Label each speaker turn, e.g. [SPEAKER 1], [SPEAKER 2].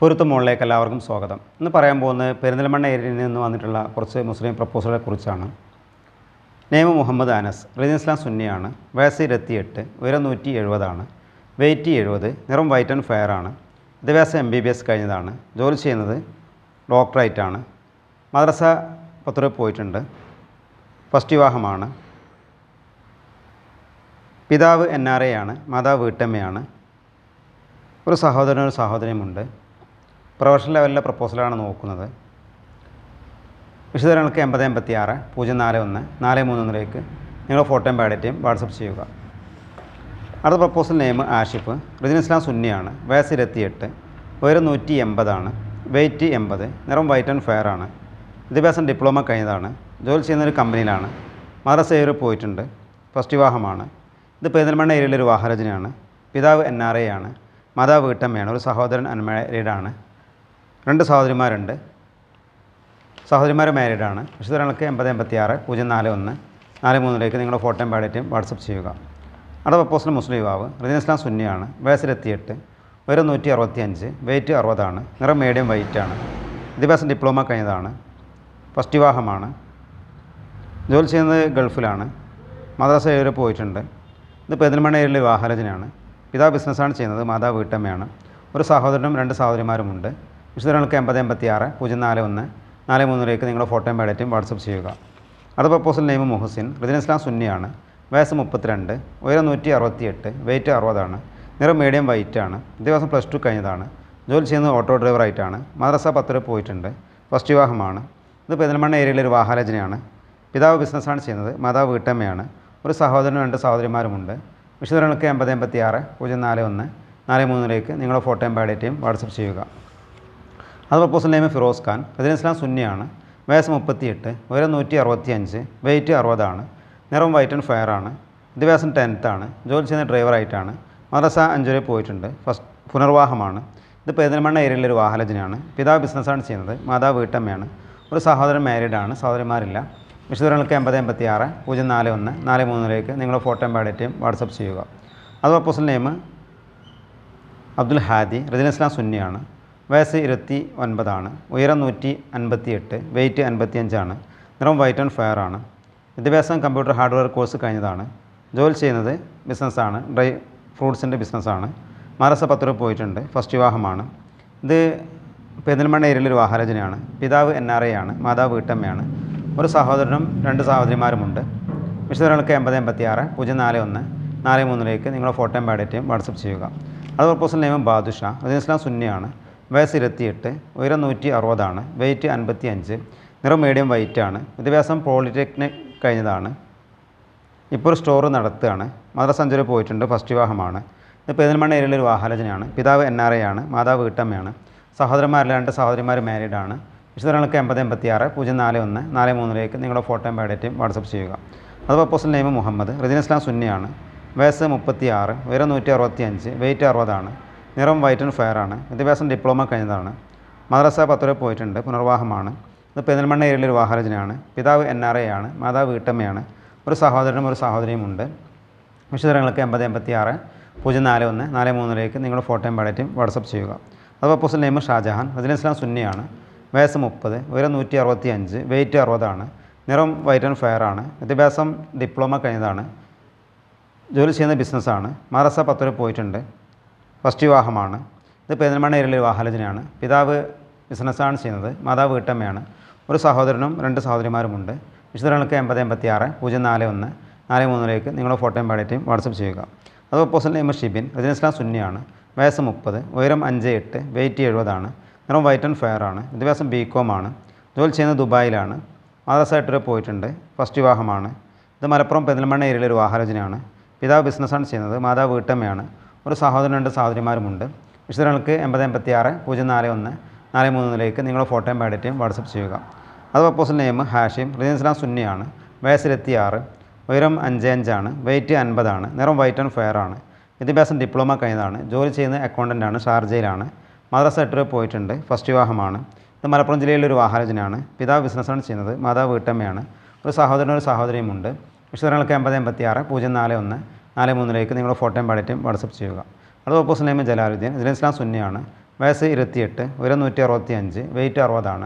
[SPEAKER 1] പൊരുത്തം മുകളിലേക്ക് എല്ലാവർക്കും സ്വാഗതം. ഇന്ന് പറയാൻ പോകുന്നത് പെരിന്തൽമണ്ണ ഏരിയയിൽ നിന്ന് വന്നിട്ടുള്ള കുറച്ച് മുസ്ലിം പ്രപ്പോസലുകളെ കുറിച്ചാണ്. നെയ്മ് മുഹമ്മദ് അനസ് റീജിയൻ ഇസ്ലാം സുന്നിയാണ് വയസ്സ് ഇരുപത്തിയെട്ട് ഉയരം നൂറ്റി എഴുപതാണ് വെയ്റ്റ് എഴുപത് നിറം വൈറ്റ് ആൻഡ് ഫെയർ ആണ് വിദ്യാഭ്യാസം എം ബി ബി എസ് കഴിഞ്ഞതാണ് ജോലി ചെയ്യുന്നത് ഡോക്ടറായിട്ടാണ് മദ്രസ പത്രം പോയിട്ടുണ്ട് ഫസ്റ്റ് വിവാഹമാണ് പിതാവ് എൻ ആർ എ ആണ് മാതാവ് വീട്ടമ്മയാണ് ഒരു സഹോദരനും സഹോദരിയുമുണ്ട് പ്രൊഫഷണൽ ലെവലിലെ പ്രപ്പോസലാണ് നോക്കുന്നത്. വിശദങ്ങൾക്ക് എൺപത് എൺപത്തി ആറ് പൂജ്യം നാല് ഒന്ന് നാല് മൂന്ന് ഒന്നിലേക്ക് നിങ്ങൾ ഫോട്ടോയും ബയോഡേറ്റയും വാട്സപ്പ് ചെയ്യുക. അടുത്ത പ്രപ്പോസൽ നെയിം ആഷിഫ്. റിജിൻ ഇസ്ലാം സുന്നിയാണ്. വയസ്സ് ഇരുപത്തിയെട്ട് ഉയരം നൂറ്റി എൺപതാണ് വെയ്റ്റ് എൺപത് നിറം വൈറ്റ് ആൻഡ് ഫെയർ ആണ്. വിദ്യാഭ്യാസം ഡിപ്ലോമ കഴിഞ്ഞതാണ്. ജോലി ചെയ്യുന്ന ഒരു കമ്പനിയിലാണ്. മദ്രസ ഏറി പോയിട്ടുണ്ട്. ഫസ്റ്റ് വിവാഹമാണ്. ഇത് പെരിന്തൽമണ്ണ ഏരിയയിലെ ഒരു വാഹരചനയാണ് പിതാവ് എൻ ആർ എ ആണ്. മാതാവ് വീട്ടമ്മയാണ്. ഒരു സഹോദരൻ അൺമാരീഡാണ് രണ്ട് സഹോദരിമാരുണ്ട്. സഹോദരിമാർ മാരീഡാണ് വിശുദ്ധങ്ങൾക്ക് എൺപത് എൺപത്തി ആറ് പൂജ്യം നാല് ഒന്ന് നാല് മൂന്നിലേക്ക് നിങ്ങളുടെ ഫോട്ടോയും ബയോഡേറ്റയും വാട്സപ്പ് ചെയ്യുക. അടുത്ത പ്രപ്പോസൽ മുസ്ലിം യുവാവ് റജീൻ ഇസ്ലാം സുന്നിയാണ് വയസ്സിലെത്തിയെട്ട് ഉയരം നൂറ്റി അറുപത്തി അഞ്ച് വെയിറ്റ് അറുപതാണ് നിറം മീഡിയം വൈറ്റ് ആണ് വിദ്യാഭ്യാസം ഡിപ്ലോമ കഴിഞ്ഞതാണ് ഫസ്റ്റ് വിവാഹമാണ് ജോലി ചെയ്യുന്നത് ഗൾഫിലാണ് മദ്രസ ഏരിയ പോയിട്ടുണ്ട് ഇത് പെരിന്തൽമണ്ണ ഏരിയയിലെ വിവാഹരചനയാണ് പിതാവ് ബിസിനസ്സാണ് ചെയ്യുന്നത് മാതാവ് വീട്ടമ്മയാണ്. ഒരു സഹോദരനും രണ്ട് സഹോദരിമാരുമുണ്ട്. വിശുദ്ധങ്ങൾക്ക് എൺപത് എൺപത്തി ആറ് പൂജ്യം നാല് ഒന്ന് നാല് മൂന്നിലേക്ക് നിങ്ങളുടെ ഫോട്ടോയും ബയോഡേറ്റയും വാട്സപ്പ് ചെയ്യുക. അടുത്ത പ്രപ്പോസൽ നെയിം മുഹസിൻ റജിൻ ഇസ്ലാം സുന്നിയാണ് വയസ്സ് മുപ്പത്തിരണ്ട് ഉയരം നൂറ്റി അറുപത്തിയെട്ട് വെയിറ്റ് അറുപതാണ് നിറം മീഡിയം വൈറ്റ് ആണ് വിദ്യാഭ്യാസം പ്ലസ് ടു കഴിഞ്ഞതാണ് ജോലി ചെയ്യുന്നത് ഓട്ടോ ഡ്രൈവറായിട്ടാണ് മദ്രസ പത്തുര പോയിട്ടുണ്ട് ഫസ്റ്റ് വിവാഹമാണ് ഇത് പെരിന്തൽമണ്ണ ഏരിയയിലെ ഒരു വാഹാലജനയാണ് പിതാവ് ബിസിനസ്സാണ് ചെയ്യുന്നത് മാതാവ് വീട്ടമ്മയാണ് ഒരു സഹോദരനും രണ്ട് സഹോദരിമാരുമുണ്ട്. വിശദങ്ങൾക്ക് എൺപത് എൺപത്തി ആറ് പൂജ്യം നാല് ഒന്ന് നാല് മൂന്നിലേക്ക് നിങ്ങളുടെ ഫോട്ടോയും ബയോഡേറ്റയും വാട്സപ്പ് ചെയ്യുക. അത് പ്രപ്പോസൽ നെയിം ഫിറോസ് ഖാൻ ഇസ്ലാം സുന്നിയാണ് വയസ്സ് മുപ്പത്തിയെട്ട് ഉയരം നൂറ്റി അറുപത്തി അഞ്ച് വെയിറ്റ് അറുപതാണ് നിറം വൈറ്റ് ആൻഡ് ഫയർ ആണ് വിദ്യാഭ്യാസം ടെൻത്താണ് ജോലി ചെയ്യുന്ന ഡ്രൈവറായിട്ടാണ് മദ്രസ അഞ്ചുവരെ പോയിട്ടുണ്ട് ഫസ്റ്റ് പുനർവാഹമാണ് ഇത് പെരിന്തൽമണ്ണ ഏരിയയിലെ ഒരു വാഹനജനാണ്. പിതാവ് ബിസിനസ്സാണ് ചെയ്യുന്നത് മാതാവ് വീട്ടമ്മയാണ്. ഒരു സഹോദരൻ മാരീഡാണ് സഹോദരന്മാരില്ല വിശദങ്ങൾക്ക് എൺപത് എൺപത്തി ആറ് പൂജ്യം നാല് ഒന്ന് നാല് മൂന്നിലേക്ക് നിങ്ങളുടെ ഫോട്ടോയും ബയോഡേറ്റയും വാട്സപ്പ് ചെയ്യുക അത് proposal name Abdul Hadi religion ഇസ്ലാം സുന്നിയാണ്. വയസ്സ് ഇരുപത്തി ഒൻപതാണ് ഉയരം നൂറ്റി അൻപത്തി എട്ട് വെയിറ്റ് അൻപത്തിയഞ്ചാണ് നിറം വൈറ്റ് ആൻഡ് ഫയർ ആണ്. വിദ്യാഭ്യാസം കമ്പ്യൂട്ടർ ഹാർഡ്വെയർ കോഴ്സ് കഴിഞ്ഞതാണ്. ജോലി ചെയ്യുന്നത് ബിസിനസ്സാണ് ഡ്രൈ ഫ്രൂട്ട്സിന്റെ ബിസിനസ്സാണ് മാറസ പത്ത് രൂപ പോയിട്ടുണ്ട് ഫസ്റ്റ് വിവാഹമാണ്. ഇത് പെരിന്തൽമണ്ണ ഏരിയയിലൊരു ഒരു വാഹനരചനയാണ് പിതാവ് എൻ ആർ എ ആണ് മാതാവ് വീട്ടമ്മയാണ്. ഒരു സഹോദരനും രണ്ട് സഹോദരിമാരുമുണ്ട്. വിശദങ്ങൾക്ക് എൺപത് എൺപത്തി ആറ് പൂജ്യം നാല് ഒന്ന് നാല് മൂന്നിലേക്ക് നിങ്ങളുടെ ഫോട്ടോയും ബയോഡേറ്റയും വാട്സപ്പ് ചെയ്യുക. അത് പ്രപ്പോസൽ നെയിം ബാദുഷ അതിന് ഇസ്ലാം സുന്നിയാണ്. വയസ്സ് ഇരുപത്തിയെട്ട് ഉയരം നൂറ്റി അറുപതാണ് വെയിറ്റ് അൻപത്തി അഞ്ച് നിറം മീഡിയം വൈറ്റ് ആണ്. വിദ്യാഭ്യാസം പോളിടെക്നിക് കഴിഞ്ഞതാണ്. ഇപ്പോൾ സ്റ്റോർ നടത്തുകയാണ്. മദ്രസഞ്ചുരി പോയിട്ടുണ്ട് ഫസ്റ്റ് വിവാഹമാണ്. ഇത് പെരിന്തൽമണ്ണ ഏരിയയിലെ ഒരു വാഹനജനാണ് പിതാവ് എൻ ആർ എ ആണ് മാതാവ് വീട്ടമ്മയാണ്. സഹോദരന്മാരിൽ രണ്ട് സഹോദരിമാർ മാരീഡാണ് വിശദങ്ങൾക്ക് എൺപത് എൺപത്തി ആറ് പൂജ്യം നാല് ഒന്ന് നാല് മൂന്നിലേക്ക് നിങ്ങളുടെ ഫോട്ടോയും ബയോഡേറ്റയും വാട്സപ്പ് ചെയ്യുക. അത് പ്രപ്പോസൽ നെയ്മ് മുഹമ്മദ് റജിൻ സുന്നിയാണ്. വയസ്സ് മുപ്പത്തി ആറ് ഉയരം നൂറ്റി അറുപത്തി അഞ്ച് വെയിറ്റ് അറുപതാണ്. നിറം വൈറ്റ് ആൻഡ് ഫയർ ആണ്. വിദ്യാഭ്യാസം ഡിപ്ലോമ കഴിഞ്ഞതാണ്. മദ്രസ പത്തുര പോയിട്ടുണ്ട്. പുനർവാഹമാണ്. ഇത് പെരിന്തൽമണ്ണ ഏരിയയിലെ ഒരു വാഹനജനാണ് പിതാവ് എൻ ആർ എ ആണ്. മാതാവ് വീട്ടമ്മയാണ്. ഒരു സഹോദരനും ഒരു സഹോദരിയും ഉണ്ട്. വിശദങ്ങൾക്ക് എൺപത് എൺപത്തി ആറ് പൂജ്യം നാല് ഒന്ന് നാല് മൂന്നിലേക്ക് നിങ്ങളുടെ ഫോട്ടോയും ബയോഡേറ്റയും വാട്സപ്പ് ചെയ്യുക. അതുപോലെ പ്രപ്പോസൽ നെയിം ഷാജഹാൻ അതിൽ ഇസ്ലാം സുന്നിയാണ്. വയസ്സ് മുപ്പത് ഉയരം നൂറ്റി അറുപത്തി അഞ്ച് വെയിറ്റ് അറുപതാണ്. നിറം വൈറ്റ് ആൻഡ് ഫയർ ആണ്. വിദ്യാഭ്യാസം ഡിപ്ലോമ കഴിഞ്ഞതാണ്. ജോലി ചെയ്യുന്ന ബിസിനസ്സാണ് മദ്രസ പത്തുര പോയിട്ടുണ്ട്. ഫസ്റ്റ് വിവാഹമാണ് ഇത് പെരിന്തൽമണ്ണ ഏരിയയിലെ വിവാഹാലോചനയാണ് പിതാവ് ബിസിനസ്സാണ് ചെയ്യുന്നത് മാതാവ് വീട്ടമ്മയാണ്. ഒരു സഹോദരനും രണ്ട് സഹോദരിമാരുമുണ്ട്. വിശദങ്ങൾക്ക് എൺപത് എൺപത്തി ആറ് പൂജ്യം നാല് ഒന്ന് നാല് മൂന്നിലേക്ക് നിങ്ങളുടെ ഫോട്ടോയും ബയോഡേറ്റയും വാട്സപ്പ് ചെയ്യുക. അത് പ്രപ്പോസൽ നെയിം ഷിബിൻ റജനിസ്ലാം സുന്നിയാണ്. വയസ്സ് മുപ്പത് ഉയരം അഞ്ച് എട്ട് വെയിറ്റ് എഴുപതാണ്. നിറം വൈറ്റ് ആൻഡ് ഫെയർ ആണ്. വിദ്യാഭ്യാസം ബി കോം ആണ്. ജോലി ചെയ്യുന്നത് ദുബായിലാണ്. മദ്രസ എട്ടുവരെ പോയിട്ടുണ്ട്. ഫസ്റ്റ് വിവാഹമാണ് ഇത് മലപ്പുറം പെരിന്തൽമണ്ണ ഏരിയയിലെ ഒരു വാഹനജനാണ് പിതാവ് ബിസിനസ്സാണ് ചെയ്യുന്നത് മാതാവ് വീട്ടമ്മയാണ്. ഒരു സഹോദരൻ രണ്ട് സഹോദരിമാരുമുണ്ട്. വിശദങ്ങൾക്ക് എൺപത് എൺപത്തി ആറ് പൂജ്യം നാല് ഒന്ന് നാല് മൂന്നിലേക്ക് നിങ്ങളുടെ ഫോട്ടോയും ബയോഡേറ്റയും വാട്സപ്പ് ചെയ്യുക. അത് പ്രപ്പോസൽ നെയിം ഹാഷിം റിജൻസ്ലാം സുന്നിയാണ് വയസ്സിലെത്തി ആറ് ഉയരം അഞ്ച് അഞ്ചാണ് വെയിറ്റ് അൻപതാണ് നിറം വൈറ്റ് ആൻഡ് ഫെയർ ആണ് വിദ്യാഭ്യാസം ഡിപ്ലോമ കഴിഞ്ഞതാണ് ജോലി ചെയ്യുന്ന അക്കൗണ്ടന്റാണ് ഷാർജയിലാണ് മദ്രസ എട്ട് പോയിട്ടുണ്ട് ഫസ്റ്റ് വിവാഹമാണ് ഇത് മലപ്പുറം ജില്ലയിലെ ഒരു വാഹനജനാണ് പിതാവ് ബിസിനസ്സാണ് ചെയ്യുന്നത് മാതാവ് വീട്ടമ്മയാണ് ഒരു സഹോദരനും ഒരു സഹോദരിയുമുണ്ട്. വിശദങ്ങൾക്ക് എൺപത് എൺപത്തി ആറ് പൂജ്യം നാല് ഒന്ന് നാല് മൂന്നിലേക്ക് നിങ്ങളുടെ ഫോട്ടോയും ബയോഡേറ്റയും വാട്സപ്പ് ചെയ്യുക. അത് ഓപ്പോസിറ്റ് നെയ്മ് ജലാലുദ്ദീൻ. ഇതിൽ ഇസ്ലാം സുന്നിയാണ്. വയസ്സ് ഇരുപത്തിയെട്ട് ഉയരം നൂറ്റി അറുപത്തി അഞ്ച് വെയിറ്റ് അറുപതാണ്.